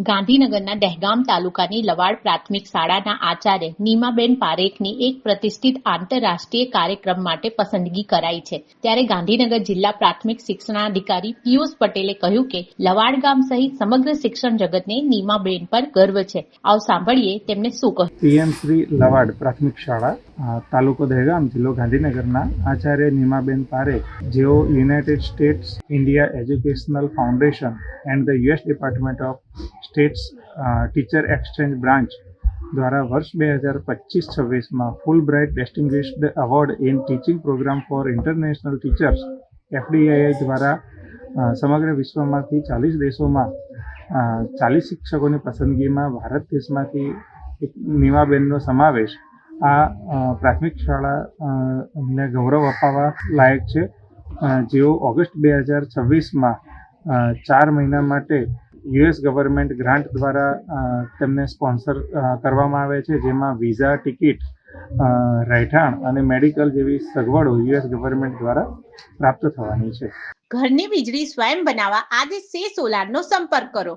ગાંધીનગરના દહેગામ તાલુકાની લવાડ પ્રાથમિક શાળાના આચાર્ય નીમાબેન પારેખની એક પ્રતિષ્ઠિત આંતરરાષ્ટ્રીય કાર્યક્રમ માટે પસંદગી કરાઈ છે. ત્યારે ગાંધીનગર જિલ્લા પ્રાથમિક શિક્ષણાધિકારી પિયુષ પટેલે કહ્યું કે, લવાડ ગામ સહિત સમગ્ર શિક્ષણ જગતને નીમાબેન પર ગર્વ છે. આવ સાંભળીએ તેમને શું કહ્યું. પીએમ શ્રી લવાડ પ્રાથમિક શાળા તાલુકો દહેગામ જિલ્લો ગાંધીનગરના આચાર્ય નીમાબેન પારેખ, જેઓ United States India Educational Foundation and the US Department of States teacher exchange branch દ્વારા વર્ષ બે હજાર પચીસ છવ્વીસમાં Fulbright distinguished award in teaching program for international teachers FDI દ્વારા સમગ્ર વિશ્વમાંથી ચાલીસ દેશોમાં ચાલીસ શિક્ષકોની પસંદગીમાં ભારત દેશમાંથી એક નીમાબેનનો સમાવેશ આ પ્રાથમિક શાળા ને ગૌરવ અપાવવા લાયક છે. જેઓ ઓગસ્ટ બે હજાર છવ્વીસમાં ચાર મહિના માટે યુએસ ગવર્મેન્ટ ગ્રાન્ટ દ્વારા તેમને સ્પોન્સર કરવામાં આવે છે, જેમાં વિઝા ટિકિટ રહેઠાણ અને મેડિકલ જેવી સગવડો યુએસ ગવર્મેન્ટ દ્વારા પ્રાપ્ત થવાની છે. ઘરની વીજળી સ્વયં બનાવવા આજે સે સોલારનો સંપર્ક કરો.